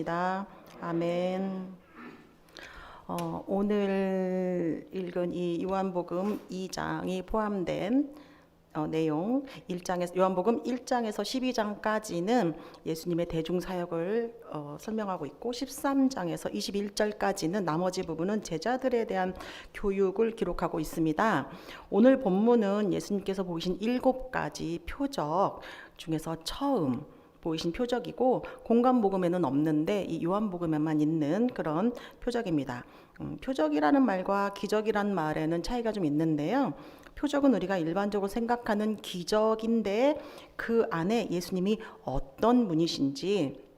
기도합니다. 아멘. 어, 오늘 읽은 이 요한복음 2장이 포함된 어, 내용 1장에서 요한복음 1장에서 12장까지는 예수님의 대중 사역을 어, 설명하고 있고 13장에서 21절까지는 나머지 부분은 제자들에 대한 교육을 기록하고 있습니다. 오늘 본문은 예수님께서 보이신 일곱 가지 표적 중에서 처음 보이신 표적이고 공간 복음에는 없는데 이 요한 복음에만 있는 그런 표적입니다. 음, 표적이라는 말과 기적이라는 말에는 차이가 좀 있는데요. 표적은 우리가 일반적으로 생각하는 기적인데 그 안에 예수님이 어떤 분이신지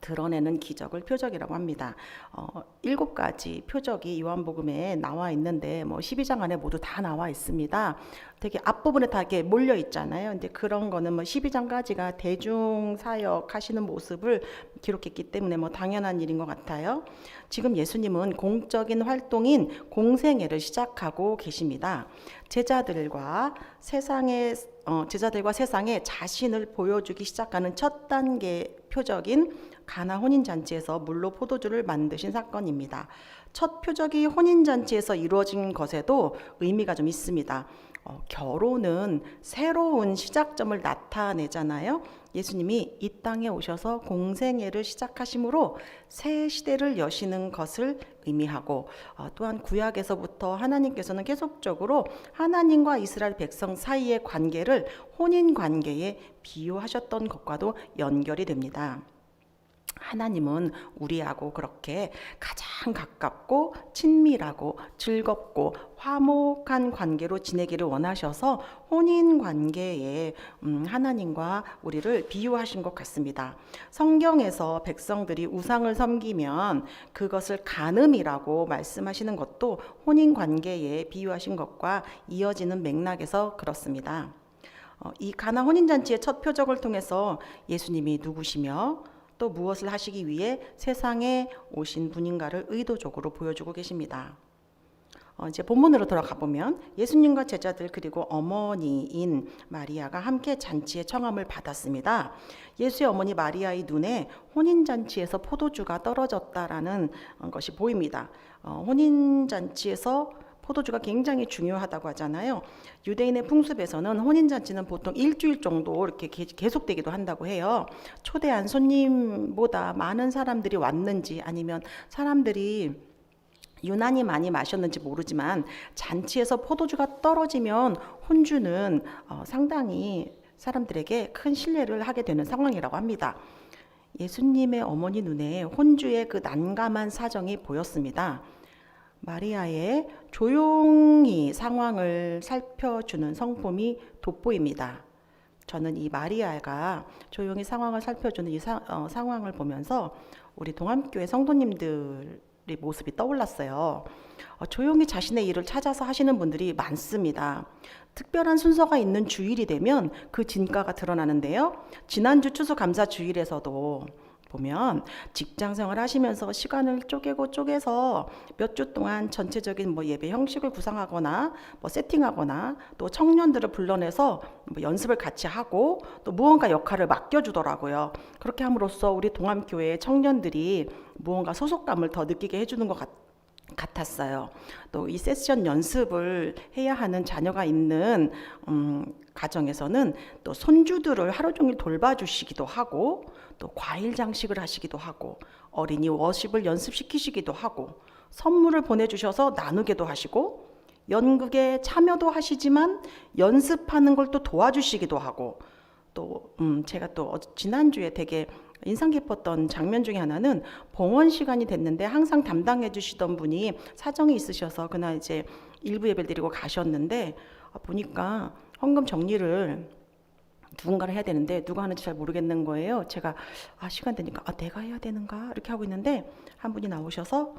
드러내는 기적을 표적이라고 합니다. 어, 일곱 가지 표적이 요한복음에 나와 있는데 뭐 12장 안에 모두 다 나와 있습니다. 되게 앞부분에 다 이렇게 몰려 있잖아요. 근데 그런 거는 뭐 12장까지가 대중 사역 하시는 모습을 기록했기 때문에 뭐 당연한 일인 것 같아요. 지금 예수님은 공적인 활동인 공생애를 시작하고 계십니다. 제자들과 세상에 어, 제자들과 세상에 자신을 보여주기 시작하는 첫 단계 표적인 가나 혼인 잔치에서 물로 포도주를 만드신 사건입니다. 첫 표적이 혼인 잔치에서 이루어진 것에도 의미가 좀 있습니다. 어, 결혼은 새로운 시작점을 나타내잖아요. 예수님이 이 땅에 오셔서 공생애를 시작하심으로 새 시대를 여시는 것을 의미하고 어, 또한 구약에서부터 하나님께서는 계속적으로 하나님과 이스라엘 백성 사이의 관계를 혼인 관계에 비유하셨던 것과도 연결이 됩니다. 하나님은 우리하고 그렇게 가장 가깝고 친밀하고 즐겁고 화목한 관계로 지내기를 원하셔서 혼인 관계에 음, 하나님과 우리를 비유하신 것 같습니다. 성경에서 백성들이 우상을 섬기면 그것을 간음이라고 말씀하시는 것도 혼인 관계에 비유하신 것과 이어지는 맥락에서 그렇습니다. 어, 이 가나 혼인 잔치의 첫 표적을 통해서 예수님이 누구시며 또 무엇을 하시기 위해 세상에 오신 분인가를 의도적으로 보여주고 계십니다. 어, 이제 본문으로 돌아가 보면 예수님과 제자들 그리고 어머니인 마리아가 함께 잔치의 청함을 받았습니다. 예수의 어머니 마리아의 눈에 혼인 잔치에서 포도주가 떨어졌다라는 것이 보입니다. 어, 혼인 잔치에서 포도주가 굉장히 중요하다고 하잖아요. 유대인의 풍습에서는 혼인잔치는 보통 일주일 정도 이렇게 계속되기도 한다고 해요. 초대한 손님보다 많은 사람들이 왔는지 아니면 사람들이 유난히 많이 마셨는지 모르지만 잔치에서 포도주가 떨어지면 혼주는 어, 상당히 사람들에게 큰 신뢰를 하게 되는 상황이라고 합니다. 예수님의 어머니 눈에 혼주의 그 난감한 사정이 보였습니다. 마리아의 조용히 상황을 살펴주는 성품이 돋보입니다. 저는 이 마리아가 조용히 상황을 살펴주는 이 사, 어, 상황을 보면서 우리 동암교회 성도님들의 모습이 떠올랐어요. 어, 조용히 자신의 일을 찾아서 하시는 분들이 많습니다. 특별한 순서가 있는 주일이 되면 그 진가가 드러나는데요. 지난주 추수감사 주일에서도 보면 직장 생활 하시면서 시간을 쪼개고 쪼개서 몇 주 동안 전체적인 뭐 예배 형식을 구상하거나 뭐 세팅하거나 또 청년들을 불러내서 뭐 연습을 같이 하고 또 무언가 역할을 맡겨주더라고요. 그렇게 함으로써 우리 동암교회 청년들이 무언가 소속감을 더 느끼게 해주는 것 같. 같았어요. 또 이 세션 연습을 해야 하는 자녀가 있는 음, 가정에서는 또 손주들을 하루 종일 돌봐주시기도 하고 또 과일 장식을 하시기도 하고 어린이 워십을 연습시키시기도 하고 선물을 보내주셔서 나누기도 하시고 연극에 참여도 하시지만 연습하는 걸 또 도와주시기도 하고 또 음, 제가 또 지난주에 되게 인상 깊었던 장면 중에 하나는 봉헌 시간이 됐는데 항상 담당해 주시던 분이 사정이 있으셔서 그날 이제 일부 예배를 드리고 가셨는데 아, 보니까 헌금 정리를 누군가를 해야 되는데 누가 하는지 잘 모르겠는 거예요. 제가 아 시간 되니까 아 내가 해야 되는가 이렇게 하고 있는데 한 분이 나오셔서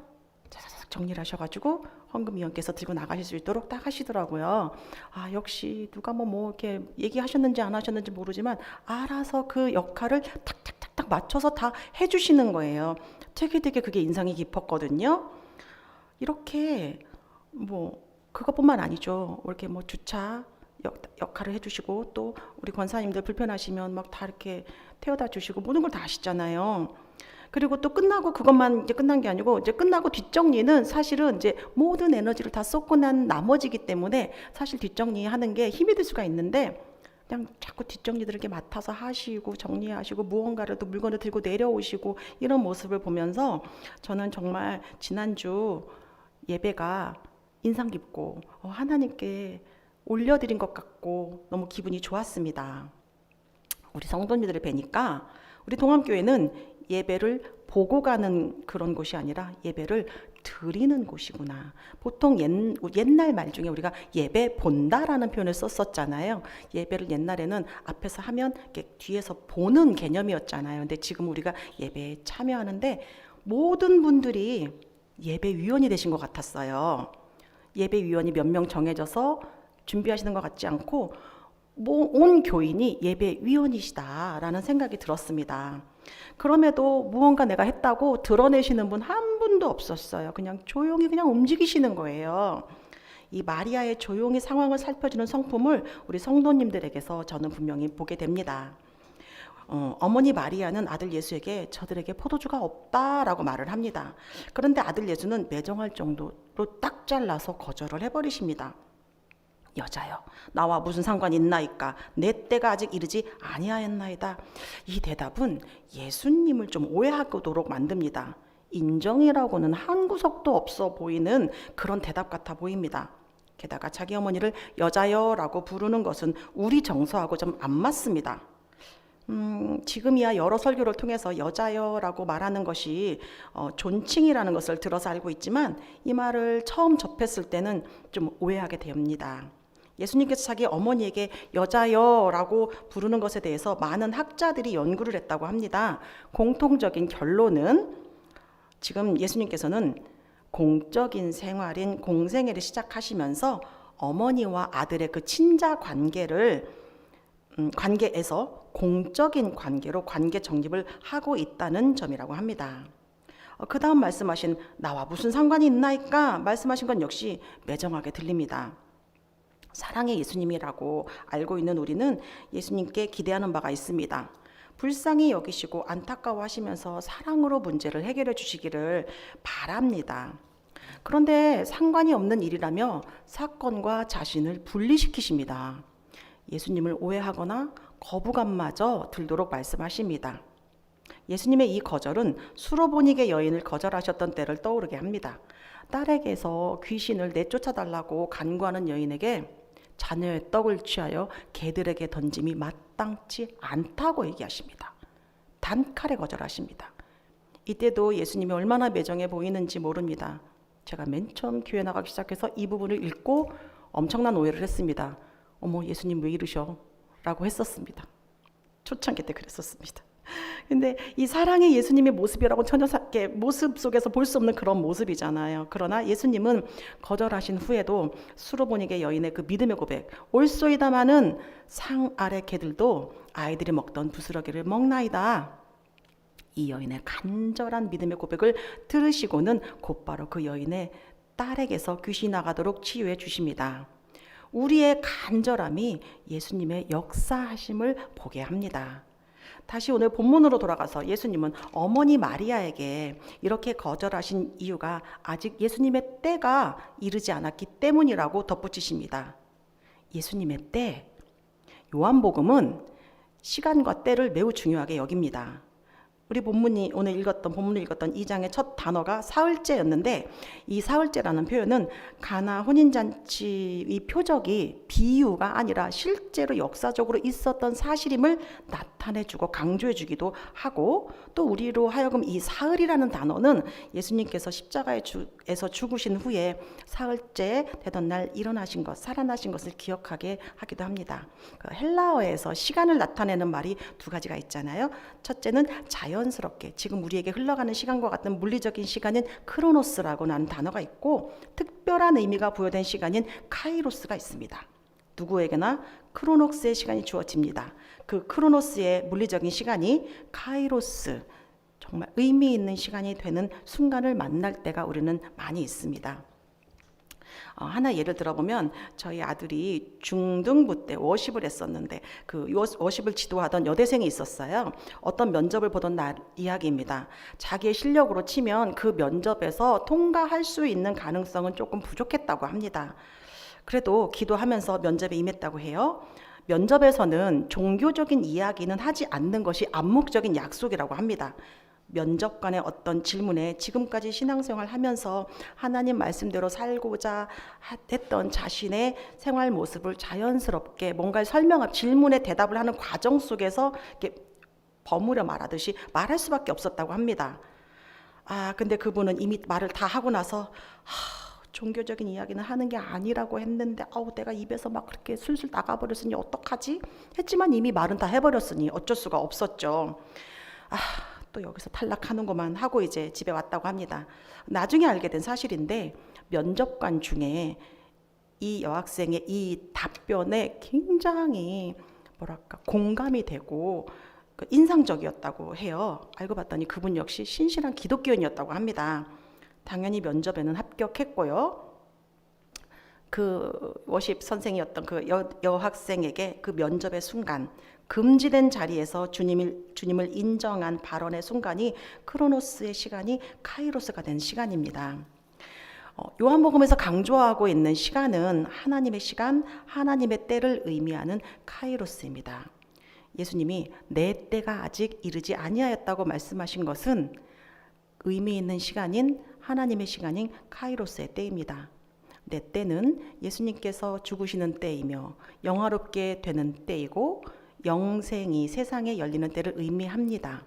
정리를 하셔가지고 헌금위원께서 들고 나가실 수 있도록 딱 하시더라고요. 아 역시 누가 뭐뭐 이렇게 얘기하셨는지 안 하셨는지 모르지만 알아서 그 역할을 탁탁탁탁 맞춰서 다 해주시는 거예요. 되게 되게 그게 인상이 깊었거든요. 이렇게 뭐 그것뿐만 아니죠. 이렇게 뭐 주차 역, 역할을 해주시고 또 우리 권사님들 불편하시면 막 다 이렇게 태워다 주시고 모든 걸다 하시잖아요. 그리고 또 끝나고 그것만 이제 끝난 게 아니고 이제 끝나고 뒷정리는 사실은 이제 모든 에너지를 다 쏟고 난 나머지기 때문에 사실 뒷정리하는 게 힘이 들 수가 있는데 그냥 자꾸 뒷정리들을 이렇게 맡아서 하시고 정리하시고 무언가를 또 물건을 들고 내려오시고 이런 모습을 보면서 저는 정말 지난주 예배가 인상 깊고 어, 하나님께 올려드린 것 같고 너무 기분이 좋았습니다. 우리 성도님들을 뵈니까 우리 동암교회는 예배를 보고 가는 그런 곳이 아니라 예배를 드리는 곳이구나. 보통 옛, 옛날 말 중에 우리가 예배 본다라는 표현을 썼었잖아요. 예배를 옛날에는 앞에서 하면 뒤에서 보는 개념이었잖아요. 근데 지금 우리가 예배에 참여하는데 모든 분들이 예배 위원이 되신 것 같았어요. 예배 위원이 몇 명 정해져서 준비하시는 것 같지 않고 뭐 온 교인이 예배 위원이시다라는 생각이 들었습니다. 그럼에도 무언가 내가 했다고 드러내시는 분 한 분도 없었어요. 그냥 조용히 그냥 움직이시는 거예요. 이 마리아의 조용히 상황을 살펴주는 성품을 우리 성도님들에게서 저는 분명히 보게 됩니다. 어, 어머니 마리아는 아들 예수에게 저들에게 포도주가 없다라고 말을 합니다. 그런데 아들 예수는 매정할 정도로 딱 잘라서 거절을 해버리십니다. 여자여 나와 무슨 상관이 있나이까? 내 때가 아직 이르지 아니하였나이다. 이 대답은 예수님을 좀 오해하도록 만듭니다. 인정이라고는 한 구석도 없어 보이는 그런 대답 같아 보입니다. 게다가 자기 어머니를 여자여라고 부르는 것은 우리 정서하고 좀 안 맞습니다. 음, 지금이야 여러 설교를 통해서 여자여라고 말하는 것이 어, 존칭이라는 것을 들어서 알고 있지만 이 말을 처음 접했을 때는 좀 오해하게 됩니다. 예수님께서 자기 어머니에게 여자여라고 부르는 것에 대해서 많은 학자들이 연구를 했다고 합니다. 공통적인 결론은 지금 예수님께서는 공적인 생활인 공생애를 시작하시면서 어머니와 아들의 그 친자 관계를 음, 관계에서 공적인 관계로 관계 정립을 하고 있다는 점이라고 합니다. 어, 그 다음 말씀하신 나와 무슨 상관이 있나이까 말씀하신 건 역시 매정하게 들립니다. 사랑의 예수님이라고 알고 있는 우리는 예수님께 기대하는 바가 있습니다. 불쌍히 여기시고 안타까워하시면서 사랑으로 문제를 해결해 주시기를 바랍니다. 그런데 상관이 없는 일이라며 사건과 자신을 분리시키십니다. 예수님을 오해하거나 거부감마저 들도록 말씀하십니다. 예수님의 이 거절은 수로보닉의 여인을 거절하셨던 때를 떠오르게 합니다. 딸에게서 귀신을 내쫓아달라고 간구하는 여인에게 자녀의 떡을 취하여 개들에게 던짐이 마땅치 않다고 얘기하십니다. 단칼에 거절하십니다. 이때도 예수님이 얼마나 매정해 보이는지 모릅니다. 제가 맨 처음 교회 나가기 시작해서 이 부분을 읽고 엄청난 오해를 했습니다. 어머 예수님 왜 이러셔? 라고 했었습니다. 초창기 때 그랬었습니다. 근데 이 사랑의 예수님의 모습이라고 전혀 모습 속에서 볼 수 없는 그런 모습이잖아요. 그러나 예수님은 거절하신 후에도 수로보닉의 여인의 그 믿음의 고백, 올소이다마는 상 아래 개들도 아이들이 먹던 부스러기를 먹나이다. 이 여인의 간절한 믿음의 고백을 들으시고는 곧바로 그 여인의 딸에게서 귀신이 나가도록 치유해 주십니다. 우리의 간절함이 예수님의 역사하심을 보게 합니다. 다시 오늘 본문으로 돌아가서 예수님은 어머니 마리아에게 이렇게 거절하신 이유가 아직 예수님의 때가 이르지 않았기 때문이라고 덧붙이십니다. 예수님의 때, 요한복음은 시간과 때를 매우 중요하게 여깁니다. 우리 본문이 오늘 읽었던 본문을 읽었던 이 장의 첫 단어가 사흘째였는데 이 사흘째라는 표현은 가나 혼인 잔치 이 표적이 비유가 아니라 실제로 역사적으로 있었던 사실임을 나타내 주고 강조해 주기도 하고 또 우리로 하여금 이 사흘이라는 단어는 예수님께서 십자가에서 죽으신 후에 사흘째 되던 날 일어나신 것 살아나신 것을 기억하게 하기도 합니다. 그 헬라어에서 시간을 나타내는 말이 두 가지가 있잖아요. 첫째는 자연 자연스럽게 지금 우리에게 흘러가는 시간과 같은 물리적인 시간인 크로노스라고 하는 단어가 있고 특별한 의미가 부여된 시간인 카이로스가 있습니다. 누구에게나 크로노스의 시간이 주어집니다. 그 크로노스의 물리적인 시간이 카이로스 정말 의미 있는 시간이 되는 순간을 만날 때가 우리는 많이 있습니다. 어, 하나 예를 들어보면 저희 아들이 중등부 때 워십을 했었는데 그 워- 워십을 지도하던 여대생이 있었어요. 어떤 면접을 보던 날 이야기입니다. 자기의 실력으로 치면 그 면접에서 통과할 수 있는 가능성은 조금 부족했다고 합니다. 그래도 기도하면서 면접에 임했다고 해요. 면접에서는 종교적인 이야기는 하지 않는 것이 암묵적인 약속이라고 합니다. 면접관의 어떤 질문에 지금까지 신앙생활 하면서 하나님 말씀대로 살고자 하- 했던 자신의 생활 모습을 자연스럽게 뭔가 설명하고 질문에 대답을 하는 과정 속에서 이렇게 버무려 말하듯이 말할 수밖에 없었다고 합니다. 아, 근데 그분은 이미 말을 다 하고 나서 하, 종교적인 이야기는 하는 게 아니라고 했는데 아우 내가 입에서 막 그렇게 술술 나가버렸으니 어떡하지? 했지만 이미 말은 다 해버렸으니 어쩔 수가 없었죠. 아, 또 여기서 탈락하는구만 하고 이제 집에 왔다고 합니다. 나중에 알게 된 사실인데 면접관 중에 이 여학생의 이 답변에 굉장히 뭐랄까 공감이 되고 그 인상적이었다고 해요. 알고 봤더니 그분 역시 신실한 기독교인이었다고 합니다. 당연히 면접에는 합격했고요. 그 워십 선생이었던 그 여, 여학생에게 그 면접의 순간 금지된 자리에서 주님을 주님을 인정한 발언의 순간이 크로노스의 시간이 카이로스가 된 시간입니다. 어, 요한복음에서 강조하고 있는 시간은 하나님의 시간, 하나님의 때를 의미하는 카이로스입니다. 예수님이 내 때가 아직 이르지 아니하였다고 말씀하신 것은 의미 있는 시간인 하나님의 시간인 카이로스의 때입니다. 내 때는 예수님께서 죽으시는 때이며 영화롭게 되는 때이고 영생이 세상에 열리는 때를 의미합니다.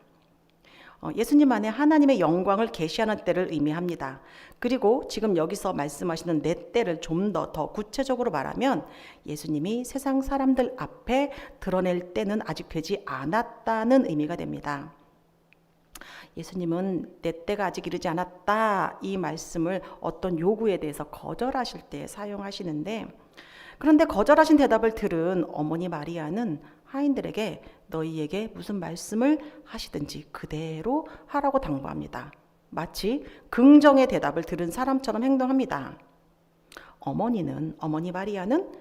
어, 예수님 안에 하나님의 영광을 계시하는 때를 의미합니다. 그리고 지금 여기서 말씀하시는 내 때를 좀 더 더 구체적으로 말하면 예수님이 세상 사람들 앞에 드러낼 때는 아직 되지 않았다는 의미가 됩니다. 예수님은 내 때가 아직 이르지 않았다 이 말씀을 어떤 요구에 대해서 거절하실 때 사용하시는데 그런데 거절하신 대답을 들은 어머니 마리아는 하인들에게 너희에게 무슨 말씀을 하시든지 그대로 하라고 당부합니다. 마치 긍정의 대답을 들은 사람처럼 행동합니다. 어머니는 어머니 마리아는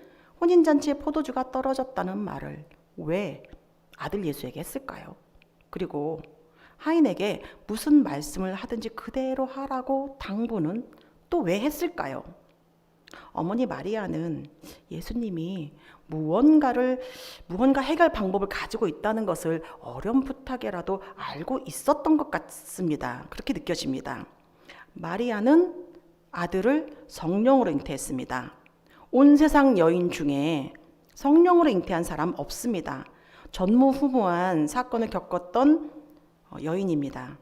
혼인잔치에 포도주가 떨어졌다는 말을 왜 아들 예수에게 했을까요? 그리고 하인에게 무슨 말씀을 하든지 그대로 하라고 당부는 또 왜 했을까요? 어머니 마리아는 예수님이 무언가를 무언가 해결 방법을 가지고 있다는 것을 어렴풋하게라도 알고 있었던 것 같습니다. 그렇게 느껴집니다. 마리아는 아들을 성령으로 잉태했습니다. 온 세상 여인 중에 성령으로 잉태한 사람 없습니다. 전무후무한 사건을 겪었던 어, 여인입니다.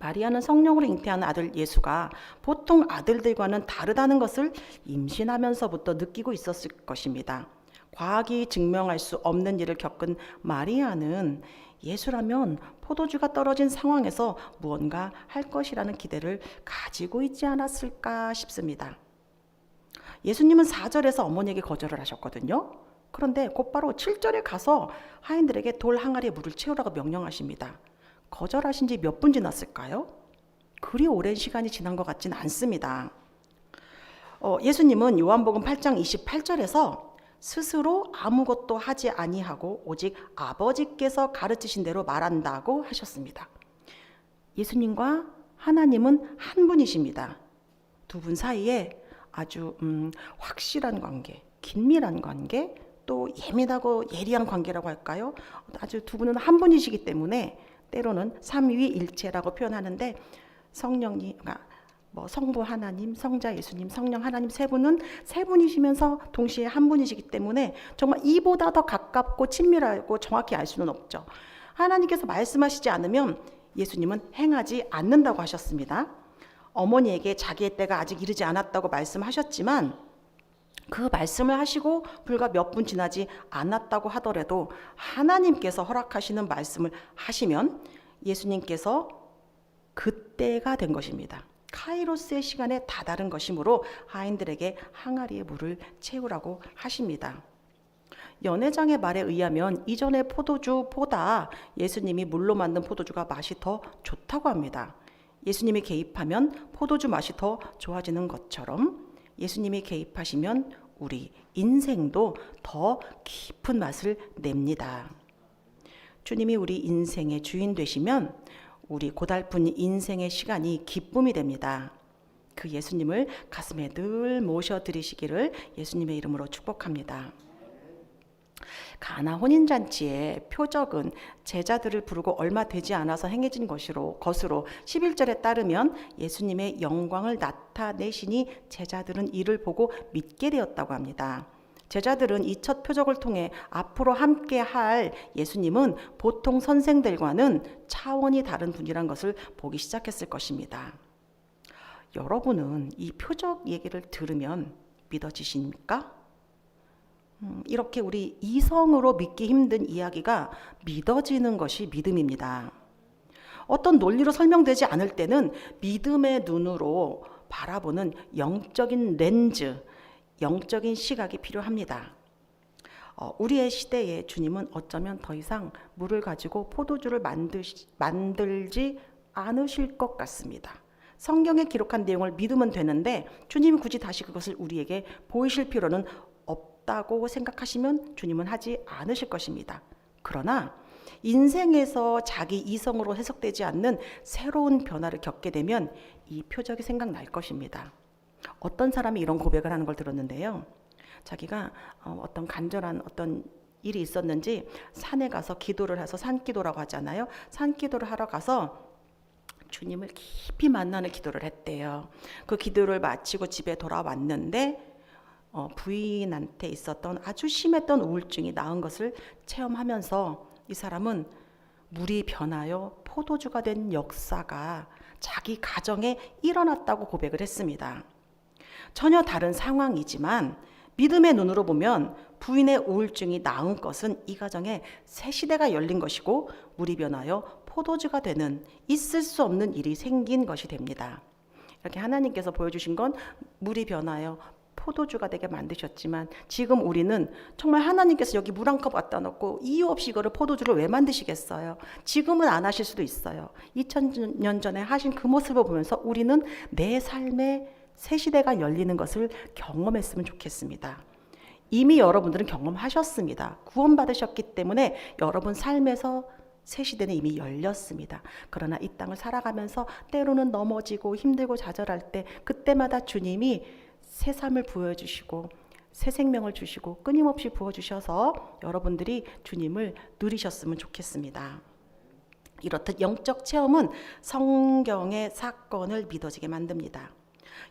마리아는 성령으로 잉태한 아들 예수가 보통 아들들과는 다르다는 것을 임신하면서부터 느끼고 있었을 것입니다. 과학이 증명할 수 없는 일을 겪은 마리아는 예수라면 포도주가 떨어진 상황에서 무언가 할 것이라는 기대를 가지고 있지 않았을까 싶습니다. 예수님은 4절에서 어머니에게 거절을 하셨거든요. 그런데 곧바로 7절에 가서 하인들에게 돌 항아리에 물을 채우라고 명령하십니다. 거절하신 지 몇 분 지났을까요? 그리 오랜 시간이 지난 것 같진 않습니다. 어, 예수님은 요한복음 8장 28절에서 스스로 아무것도 하지 아니하고 오직 아버지께서 가르치신 대로 말한다고 하셨습니다. 예수님과 하나님은 한 분이십니다. 두 분 사이에 아주 음, 확실한 관계, 긴밀한 관계, 또 예민하고 예리한 관계라고 할까요? 아주 두 분은 한 분이시기 때문에 때로는 삼위일체라고 표현하는데 성령이 그러니까 뭐 성부 하나님, 성자 예수님, 성령 하나님 세 분은 세 분이시면서 동시에 한 분이시기 때문에 정말 이보다 더 가깝고 친밀하고 정확히 알 수는 없죠. 하나님께서 말씀하시지 않으면 예수님은 행하지 않는다고 하셨습니다. 어머니에게 자기의 때가 아직 이르지 않았다고 말씀하셨지만 그 말씀을 하시고 불과 몇 분 지나지 않았다고 하더라도 하나님께서 허락하시는 말씀을 하시면 예수님께서 그때가 된 것입니다. 카이로스의 시간에 다다른 것이므로 하인들에게 항아리에 물을 채우라고 하십니다. 연회장의 말에 의하면 이전의 포도주보다 예수님이 물로 만든 포도주가 맛이 더 좋다고 합니다. 예수님이 개입하면 포도주 맛이 더 좋아지는 것처럼 예수님이 개입하시면 우리 인생도 더 깊은 맛을 냅니다. 주님이 우리 인생의 주인 되시면 우리 고달픈 인생의 시간이 기쁨이 됩니다. 그 예수님을 가슴에 늘 모셔 드리시기를 예수님의 이름으로 축복합니다. 가나 혼인 잔치의 표적은 제자들을 부르고 얼마 되지 않아서 행해진 것으로 것으로 11절에 따르면 예수님의 영광을 나타내시니 제자들은 이를 보고 믿게 되었다고 합니다. 제자들은 이 첫 표적을 통해 앞으로 함께 할 예수님은 보통 선생들과는 차원이 다른 분이란 것을 보기 시작했을 것입니다. 여러분은 이 표적 얘기를 들으면 믿어지십니까? 음, 이렇게 우리 이성으로 믿기 힘든 이야기가 믿어지는 것이 믿음입니다. 어떤 논리로 설명되지 않을 때는 믿음의 눈으로 바라보는 영적인 렌즈, 영적인 시각이 필요합니다. 어, 우리의 시대에 주님은 어쩌면 더 이상 물을 가지고 포도주를 만드, 만들지 않으실 것 같습니다. 성경에 기록한 내용을 믿으면 되는데 주님이 굳이 다시 그것을 우리에게 보이실 필요는 없다고 생각하시면 주님은 하지 않으실 것입니다. 그러나 인생에서 자기 이성으로 해석되지 않는 새로운 변화를 겪게 되면 이 표적이 생각날 것입니다. 어떤 사람이 이런 고백을 하는 걸 들었는데요. 자기가 어, 어떤 간절한 어떤 일이 있었는지 산에 가서 기도를 해서 산기도라고 하잖아요. 산기도를 하러 가서 주님을 깊이 만나는 기도를 했대요. 그 기도를 마치고 집에 돌아왔는데 어, 부인한테 있었던 아주 심했던 우울증이 나은 것을 체험하면서 이 사람은 물이 변하여 포도주가 된 역사가 자기 가정에 일어났다고 고백을 했습니다. 전혀 다른 상황이지만 믿음의 눈으로 보면 부인의 우울증이 나은 것은 이 가정에 새 시대가 열린 것이고 물이 변하여 포도주가 되는 있을 수 없는 일이 생긴 것이 됩니다. 이렇게 하나님께서 보여주신 건 물이 변하여 포도주가 되게 만드셨지만 지금 우리는 정말 하나님께서 여기 물 한 컵 갖다 놓고 이유 없이 이거를 포도주를 왜 만드시겠어요? 지금은 안 하실 수도 있어요. 2000년 전에 하신 그 모습을 보면서 우리는 내 삶에 새 시대가 열리는 것을 경험했으면 좋겠습니다. 이미 여러분들은 경험하셨습니다. 구원받으셨기 때문에 여러분 삶에서 새 시대는 이미 열렸습니다. 그러나 이 땅을 살아가면서 때로는 넘어지고 힘들고 좌절할 때 그때마다 주님이 새 삶을 부어주시고 새 생명을 주시고 끊임없이 부어주셔서 여러분들이 주님을 누리셨으면 좋겠습니다. 이렇듯 영적 체험은 성경의 사건을 믿어지게 만듭니다.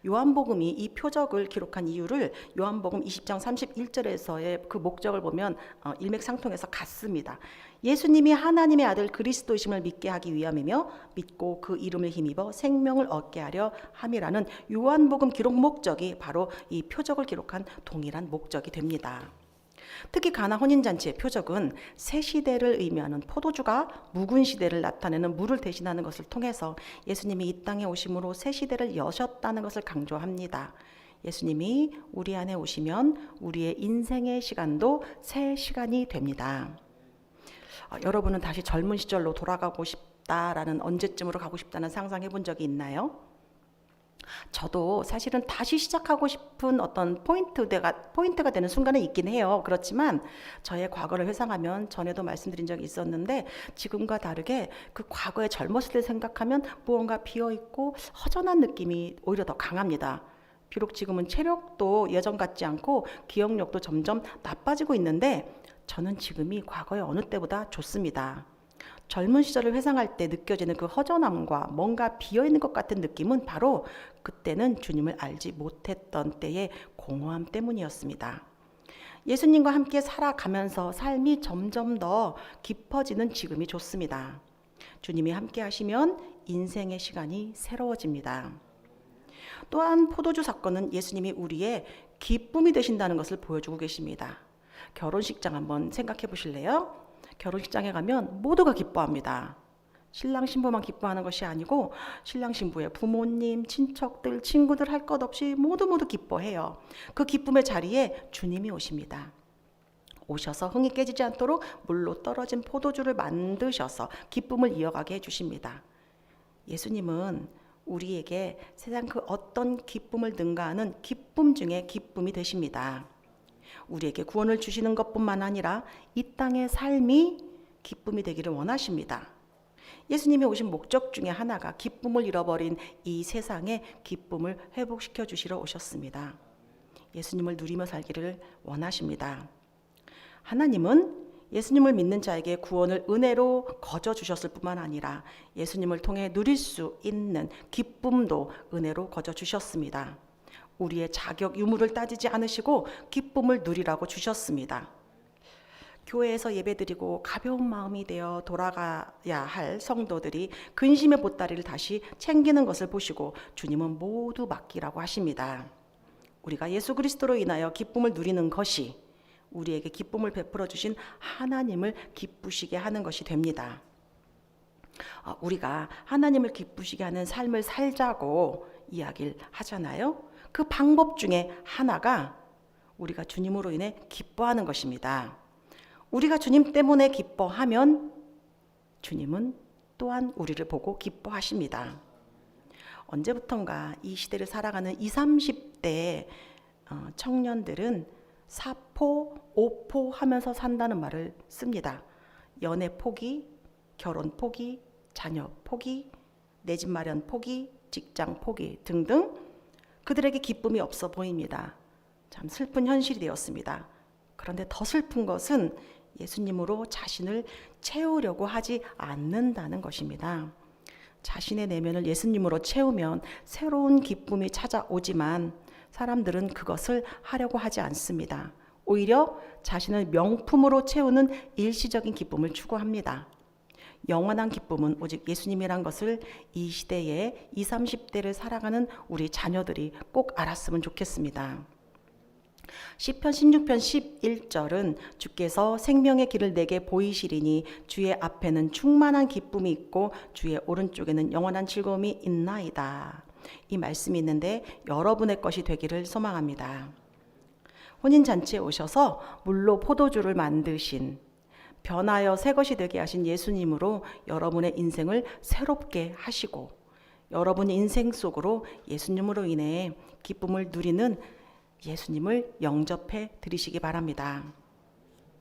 요한복음이 이 표적을 기록한 이유를 요한복음 20장 31절에서의 그 목적을 보면 어, 일맥상통해서 같습니다. 예수님이 하나님의 아들 그리스도이심을 믿게 하기 위함이며 믿고 그 이름을 힘입어 생명을 얻게 하려 함이라는 요한복음 기록 목적이 바로 이 표적을 기록한 동일한 목적이 됩니다. 특히 가나 혼인 잔치의 표적은 새 시대를 의미하는 포도주가 묵은 시대를 나타내는 물을 대신하는 것을 통해서 예수님이 이 땅에 오심으로 새 시대를 여셨다는 것을 강조합니다. 예수님이 우리 안에 오시면 우리의 인생의 시간도 새 시간이 됩니다. 어, 여러분은 다시 젊은 시절로 돌아가고 싶다라는 언제쯤으로 가고 싶다는 상상해 본 적이 있나요? 저도 사실은 다시 시작하고 싶은 어떤 포인트가 포인트가 되는 순간은 있긴 해요. 그렇지만 저의 과거를 회상하면 전에도 말씀드린 적이 있었는데 지금과 다르게 그 과거의 젊었을 때 생각하면 무언가 비어 있고 허전한 느낌이 오히려 더 강합니다. 비록 지금은 체력도 예전 같지 않고 기억력도 점점 나빠지고 있는데 저는 지금이 과거의 어느 때보다 좋습니다. 젊은 시절을 회상할 때 느껴지는 그 허전함과 뭔가 비어 있는 것 같은 느낌은 바로 그때는 주님을 알지 못했던 때의 공허함 때문이었습니다. 예수님과 함께 살아가면서 삶이 점점 더 깊어지는 지금이 좋습니다. 주님이 함께 하시면 인생의 시간이 새로워집니다. 또한 포도주 사건은 예수님이 우리의 기쁨이 되신다는 것을 보여주고 계십니다. 결혼식장 한번 생각해 보실래요? 결혼식장에 가면 모두가 기뻐합니다. 신랑 신부만 기뻐하는 것이 아니고 신랑 신부의 부모님, 친척들, 친구들 할 것 없이 모두 모두 기뻐해요. 그 기쁨의 자리에 주님이 오십니다. 오셔서 흥이 깨지지 않도록 물로 떨어진 포도주를 만드셔서 기쁨을 이어가게 해주십니다. 예수님은 우리에게 세상 그 어떤 기쁨을 능가하는 기쁨 중에 기쁨이 되십니다. 우리에게 구원을 주시는 것뿐만 아니라 이 땅의 삶이 기쁨이 되기를 원하십니다. 예수님이 오신 목적 중에 하나가 기쁨을 잃어버린 이 세상에 기쁨을 회복시켜 주시러 오셨습니다. 예수님을 누리며 살기를 원하십니다. 하나님은 예수님을 믿는 자에게 구원을 은혜로 거저 주셨을 뿐만 아니라 예수님을 통해 누릴 수 있는 기쁨도 은혜로 거저 주셨습니다. 우리의 자격 유무를 따지지 않으시고 기쁨을 누리라고 주셨습니다. 교회에서 예배드리고 가벼운 마음이 되어 돌아가야 할 성도들이 근심의 보따리를 다시 챙기는 것을 보시고 주님은 모두 맡기라고 하십니다. 우리가 예수 그리스도로 인하여 기쁨을 누리는 것이 우리에게 기쁨을 베풀어 주신 하나님을 기쁘시게 하는 것이 됩니다. 아, 우리가 하나님을 기쁘시게 하는 삶을 살자고 이야기를 하잖아요. 그 방법 중에 하나가 우리가 주님으로 인해 기뻐하는 것입니다. 우리가 주님 때문에 기뻐하면 주님은 또한 우리를 보고 기뻐하십니다. 언제부턴가 이 시대를 살아가는 20, 30대 어, 청년들은 사포, 오포 하면서 산다는 말을 씁니다. 연애 포기, 결혼 포기, 자녀 포기, 내 집 마련 포기, 직장 포기 등등 그들에게 기쁨이 없어 보입니다. 참 슬픈 현실이 되었습니다. 그런데 더 슬픈 것은 예수님으로 자신을 채우려고 하지 않는다는 것입니다. 자신의 내면을 예수님으로 채우면 새로운 기쁨이 찾아오지만 사람들은 그것을 하려고 하지 않습니다. 오히려 자신을 명품으로 채우는 일시적인 기쁨을 추구합니다. 영원한 기쁨은 오직 예수님이란 것을 이 시대에 20, 30대를 살아가는 우리 자녀들이 꼭 알았으면 좋겠습니다. 시편 16편 11절은 주께서 생명의 길을 내게 보이시리니 주의 앞에는 충만한 기쁨이 있고 주의 오른쪽에는 영원한 즐거움이 있나이다. 이 말씀이 있는데 여러분의 것이 되기를 소망합니다. 혼인 잔치에 오셔서 물로 포도주를 만드신 변하여 새 것이 되게 하신 예수님으로 여러분의 인생을 새롭게 하시고 여러분 인생 속으로 예수님으로 인해 기쁨을 누리는 예수님을 영접해 드리시기 바랍니다.